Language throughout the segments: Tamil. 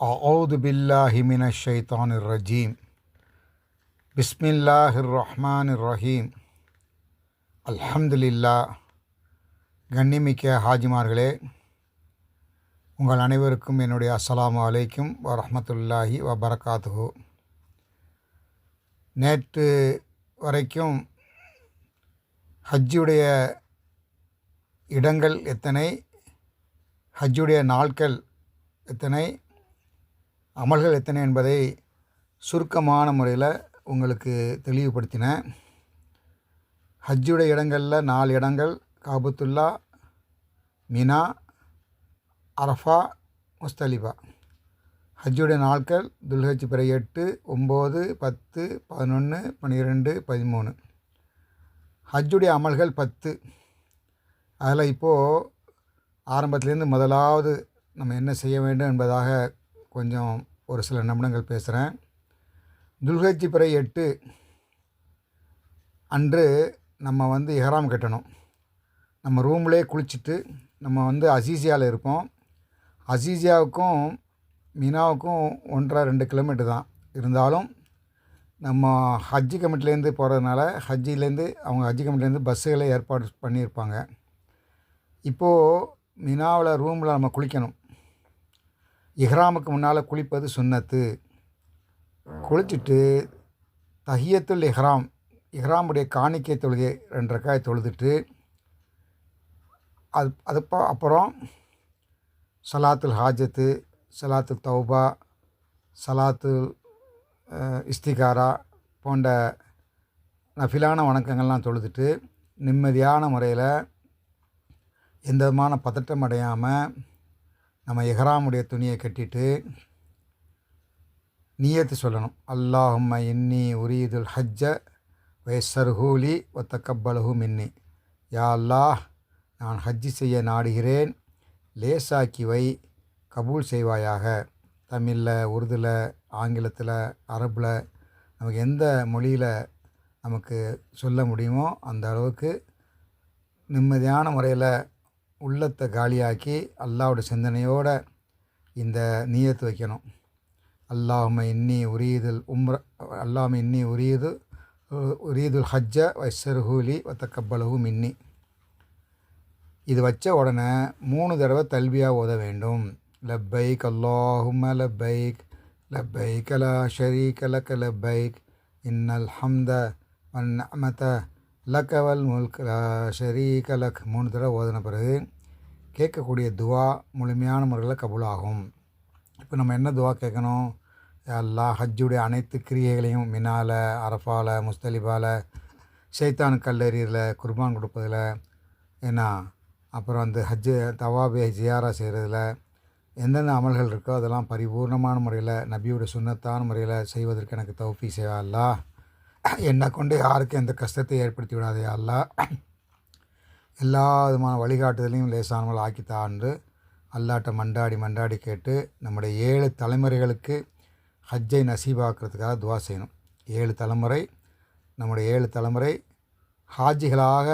أعوذ بالله من الشيطان الرجيم بسم الله الرحمن الرحيم அல்ஹம்துலில்லா கண்ணிமிக்க ஹாஜிமார்களே உங்கள் அனைவருக்கும் என்னுடைய அஸ்ஸலாமு அலைக்கும் வரஹ்மத்துல்லாஹி வபரகாத்துஹு நேற்று வரைக்கும் ஹஜ்ஜுடைய இடங்கள் எத்தனை ஹஜ்ஜுடைய நாட்கள் எத்தனை அமல்கள் எத்தனை என்பதை சுருக்கமான முறையில் உங்களுக்கு தெளிவுபடுத்தினேன். ஹஜ்ஜுடைய இடங்களில் நாலு இடங்கள் காபத்துல்லா மினா அரஃபா முஸ்தலிபா. ஹஜ்ஜுடைய நாட்கள் துல்ஹஜ் பிற எட்டு ஒம்பது பத்து பதினொன்று பன்னிரெண்டு பதிமூணு. ஹஜ்ஜுடைய அமல்கள் பத்து. அதில் இப்போது ஆரம்பத்துலேருந்து முதலாவது நம்ம என்ன செய்ய வேண்டும் என்பதாக கொஞ்சம் ஒரு சில நிமிடங்கள் பேசுகிறேன் துல்ஹஜ்ஜி பிறை எட்டு. அன்று நம்ம வந்து இஹராம் கட்டணும். நம்ம ரூம்லேயே குளிச்சுட்டு நம்ம வந்து அசீசியாவில் இருப்போம். அசீசியாவுக்கும் மினாவுக்கும் ஒன்றரை ரெண்டு கிலோமீட்டர் தான். இருந்தாலும் நம்ம ஹஜ்ஜி கமிட்டிலேருந்து போகிறதுனால ஹஜ்ஜிலேருந்து அவங்க ஹஜ்ஜி கமிட்டிலேருந்து பஸ்ஸுகளை ஏற்பாடு பண்ணியிருப்பாங்க. இப்போது மினாவில் ரூமில் நம்ம குளிக்கணும். இஹ்ராமுக்கு முன்னால் குளிப்பது சுன்னத்து குளிச்சுட்டு தஹியத்துல் இஹ்ராம் இஹ்ராமுடைய காணிக்கை தொழுகை ரெண்டு ரக்காய் தொழுதுட்டு அது அதுப்போ அப்புறம் சலாத்துல் ஹாஜத்து சலாத்துல் தௌபா சலாத்துல் இஸ்திகாரா போன்ற நஃபிலான வணக்கங்கள்லாம் தொழுதுட்டு நிம்மதியான முறையில் எந்த விதமான பதட்டம் அடையாமல் நம்ம எஹராமுடைய துணியை கட்டிட்டு நீயத்து சொல்லணும். அல்லாஹும்ம இன்னி உரியதுல் ஹஜ்ஜ வயசர்ஹூலி ஒத்த கப்பலஹு மின்னி. யா அல்லாஹ் நான் ஹஜ்ஜி செய்ய நாடுகிறேன். லேசாக்கி வை கபூல் செய்வாயாக. தமிழில் உருதில் ஆங்கிலத்தில் அரபில் நமக்கு எந்த மொழியில் நமக்கு சொல்ல முடியுமோ அந்த அளவுக்கு நிம்மதியான முறையில் உள்ளத்தை காலியாக்கி அல்லாவோட சிந்தனையோடு இந்த நீயத்து வைக்கணும். அல்லாஹும இன்னி உரியதுல் உம்ர அல்லாம இன்னி உரியது உரியதுல் ஹஜ்ஜ வைசர்ஹூலி வத்தக்கப்பலகும் மின்னி. இது வச்ச உடனே மூணு தடவை தல்வியாக ஓத வேண்டும். லப்பைக் அல்லாஹும லப்பைக் லப்பைக் அலா ஷரீக் லக்க லப்பைக் இன்னல் ஹம்த வன் அமத லக்கவல் முல்க் ஷரீக லக் மூணு தடவை ஓதின பிறகு கேட்கக்கூடிய துவா முழுமையான முறையில் கபூலாகும். இப்போ நம்ம என்ன துவா கேட்கணும்? எல்லா ஹஜ்ஜுடைய அனைத்து கிரியைகளையும் மினால அரஃபால முஸ்தலிபால சைத்தான் கல்லறியில் குர்பான் கொடுப்பதில் ஏன்னா அப்புறம் அந்த ஹஜ்ஜு தவாபே ஜியாரா செய்கிறதுல எந்தெந்த அமல்கள் இருக்கோ அதெல்லாம் பரிபூர்ணமான முறையில் நபியோட சுண்ணத்தான முறையில் செய்வதற்கு எனக்கு தௌஃபி செய்வா அல்லா என்னை கொண்டு யாருக்கும் எந்த கஷ்டத்தை ஏற்படுத்தி விடாதே அல்லா. எல்லா விதமான வழிகாட்டுதலையும் லேசானவள் ஆக்கித்தான்று அல்லாட்ட மண்டாடி மண்டாடி கேட்டு நம்முடைய ஏழு தலைமுறைகளுக்கு ஹஜ்ஜை நசீபாக்கிறதுக்காக துவா செய்யணும். ஏழு தலைமுறை நம்முடைய ஏழு தலைமுறை ஹாஜிகளாக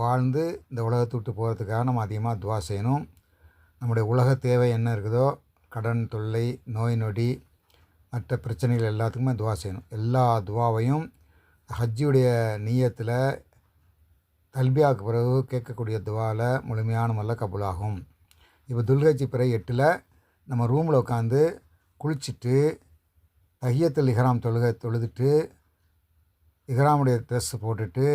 வாழ்ந்து இந்த உலகத்தை விட்டு போகிறதுக்காக நம்ம அதிகமாக துவா செய்யணும். நம்முடைய உலக தேவை என்ன இருக்குதோ கடன் தொல்லை நோய் நொடி மற்ற பிரச்சனைகள் எல்லாத்துக்குமே துவா செய்யணும். எல்லா துவாவையும் ஹஜ்ஜியுடைய நீயத்தில் தல்பியாவுக்கு பிறகு கேட்கக்கூடிய துவாவில் முழுமையான முறையில் கபூலாகும். இப்போ துல்கஜி பிற எட்டில் நம்ம ரூமில் உட்காந்து குளிச்சுட்டு தஹியத்தில் இஹராம் தொழுக தொழுதுட்டு இஹராமுடைய ட்ரெஸ் போட்டுட்டு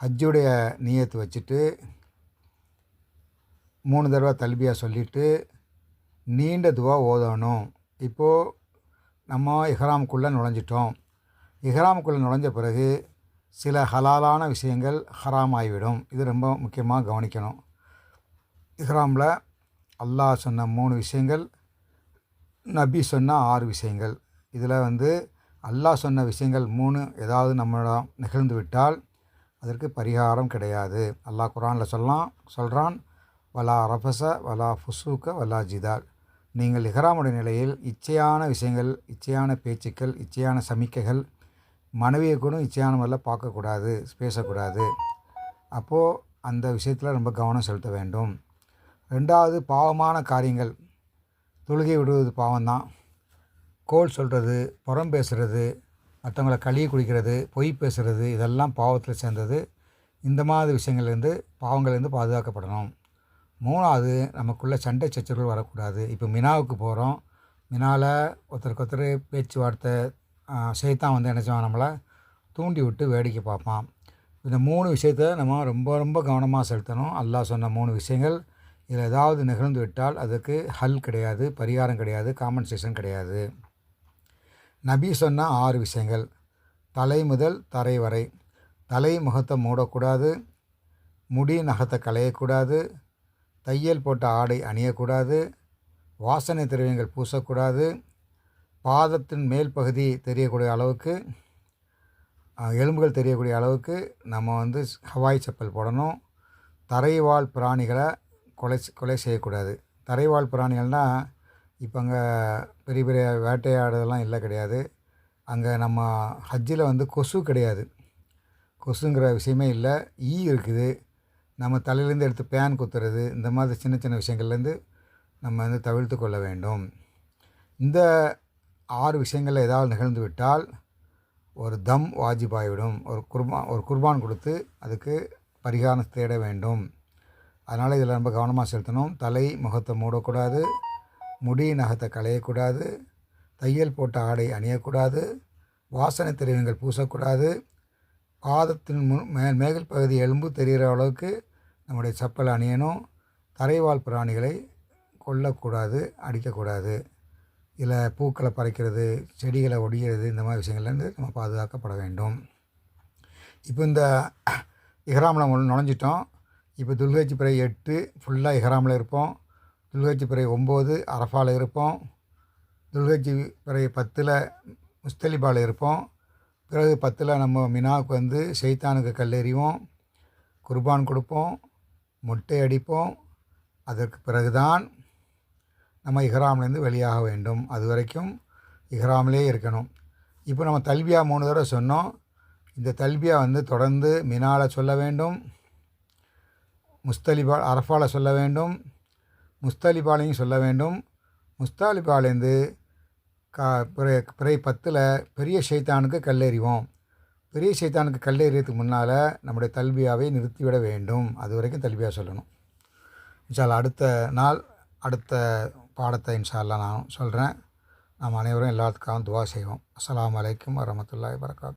ஹஜ்ஜுடைய நீயத்து வச்சுட்டு மூணு தடவை தல்பியாக சொல்லிவிட்டு நீண்ட துவா ஓதணும். இப்போது நம்ம இஹராமுக்குள்ளே நுழைஞ்சிட்டோம். இஹ்ராமுக்குள்ளே நுழைஞ்ச பிறகு சில ஹலாலான விஷயங்கள் ஹராம் ஆகிவிடும் இது ரொம்ப முக்கியமாக கவனிக்கணும். இஹ்ராமில் அல்லாஹ் சொன்ன மூணு விஷயங்கள் நபி சொன்ன ஆறு விஷயங்கள். இதில் வந்து அல்லாஹ் சொன்ன விஷயங்கள் மூணு ஏதாவது நம்மளிடம் நிகழ்ந்து விட்டால் அதற்கு பரிகாரம் கிடையாது. அல்லாஹ் குரானில் சொல்லலாம் சொல்கிறான் வலா ரஃபச வலா ஃபுசூக்க வலா ஜிதால். நீங்கள் இஹ்ராமுடைய நிலையில் இச்சையான விஷயங்கள் இச்சையான பேச்சுக்கள் இச்சையான சமிக்கைகள் மனைவியை கூட இச்சையான பார்க்கக்கூடாது பேசக்கூடாது. அப்போது அந்த விஷயத்தில் ரொம்ப கவனம் செலுத்த வேண்டும். ரெண்டாவது பாவமான காரியங்கள். தொழுகை விடுவது பாவம்தான். கோல் சொல்கிறது புறம் பேசுகிறது மற்றவங்கள கழுவி குடிக்கிறது பொய் பேசுகிறது இதெல்லாம் பாவத்தில் சேர்ந்தது. இந்த மாதிரி விஷயங்கள்லேருந்து பாவங்கள்லேருந்து பாதுகாக்கப்படணும். மூணாவது நமக்குள்ளே சண்டை சச்சரவுகள் வரக்கூடாது. இப்போ மினாவுக்கு போகிறோம் மினாவில் ஒருத்தருக்கு ஒருத்தர் பேச்சுவார்த்தை சைத்தான் வந்து என்ன நம்மளை தூண்டி விட்டு வேடிக்கை பார்ப்பான். இந்த மூணு விஷயத்த நம்ம ரொம்ப ரொம்ப கவனமாக செலுத்தணும். அல்லாஹ் சொன்ன மூணு விஷயங்கள். இதில் ஏதாவது நிகழ்ந்து விட்டால் அதுக்கு ஹல் கிடையாது பரிகாரம் கிடையாது காம்பன்சேஷன் கிடையாது. நபி சொன்ன ஆறு விஷயங்கள். தலை முதல் தரை வரை. தலை முகத்தை மூடக்கூடாது. முடி நகத்தை களையக்கூடாது. தையல் போட்ட ஆடை அணியக்கூடாது. வாசனை திரவியங்கள் பூசக்கூடாது. பாதத்தின் மேல் பகுதி தெரியக்கூடிய அளவுக்கு எலும்புகள் தெரியக்கூடிய அளவுக்கு நம்ம வந்து ஹவாய் செப்பல் போடணும். தரைவாழ் பிராணிகளை கொலை செ- கொலை செய்யக்கூடாது. தரைவாழ் பிராணிகள்னால் இப்போ அங்கே பெரிய பெரிய வேட்டையாடுதெல்லாம் இல்லை கிடையாது. அங்கே நம்ம ஹஜ்ஜில் வந்து கொசு கிடையாது. கொசுங்கிற விஷயமே இல்லை. ஈ இருக்குது. நம்ம தலையிலேருந்து எடுத்து பேன் குத்துறது இந்த மாதிரி சின்ன சின்ன விஷயங்கள்லேருந்து நம்ம வந்து தவிர்த்து கொள்ள வேண்டும். இந்த ஆறு விஷயங்களில் ஏதாவது நிகழ்ந்து விட்டால் ஒரு தம் வாஜிபாயிடும் ஒரு குர்பான் ஒரு குர்பான் கொடுத்து அதுக்கு பரிகாரம் தேட வேண்டும். அதனால் இதில் ரொம்ப கவனமாக செலுத்தணும். தலை முகத்தை மூடக்கூடாது. முடி நகத்தை களையக்கூடாது. தையல் போட்ட ஆடை அணியக்கூடாது. வாசனை திரவியங்கள் பூசக்கூடாது. பாதத்தின் முன் மே மேகல் பகுதி எலும்பு தெரிகிற அளவுக்கு நம்முடைய செப்பல் அணியணும். தரைவாழ் பிராணிகளை கொல்லக்கூடாது அடிக்கக்கூடாது. இல்லை பூக்களை பறிக்கிறது செடிகளை ஒடிகிறது இந்த மாதிரி விஷயங்கள்லேருந்து நம்ம பாதுகாக்கப்பட வேண்டும். இப்போ இந்த இஹ்ராமில் நம்ம நுழைஞ்சிட்டோம். இப்போ துல்கட்சி பிறை எட்டு ஃபுல்லாக இஹ்ராமில் இருப்போம். துல்கட்சி பிறை ஒம்பது அரஃபாவில் இருப்போம். துல்கட்சி பிறை பத்தில் முஸ்தலிபாவில் இருப்போம். பிறகு பத்தில் நம்ம மினாவுக்கு வந்து ஷைத்தானுக்கு கல்லெறிவோம். குர்பான் கொடுப்போம். மொட்டை அடிப்போம். அதற்கு பிறகுதான் நம்ம இஹ்ராம்லேருந்து வெளியாக வேண்டும். அது வரைக்கும் இஹ்ராம்லே இருக்கணும். இப்போ நம்ம தல்பியா மூணு தடவை சொன்னோம். இந்த தல்பியா வந்து தொடர்ந்து மினால சொல்ல வேண்டும். முஸ்தலிபா அரஃபாவில் சொல்ல வேண்டும். முஸ்தலிபாலையும் சொல்ல வேண்டும். முஸ்தாலிபாலேருந்து கா பிறை பிறை பத்தில் பெரிய ஷைத்தானுக்கு கல்லெறிவோம். பெரிய ஷைத்தானுக்கு கல்லெறியதுக்கு முன்னால் நம்முடைய தல்பியாவை நிறுத்திவிட வேண்டும். அது வரைக்கும் தல்பியா சொல்லணும். இன்ஷால்லா அடுத்த நாள் அடுத்த பாடத்தை இன்ஷால்லா நான் சொல்கிறேன் நாம் அனைவரும் எல்லாத்துக்காகவும் துவா செய்வோம். அஸ்லாம் வலைக்கம் வரமத்துல்லாய் வரகாத்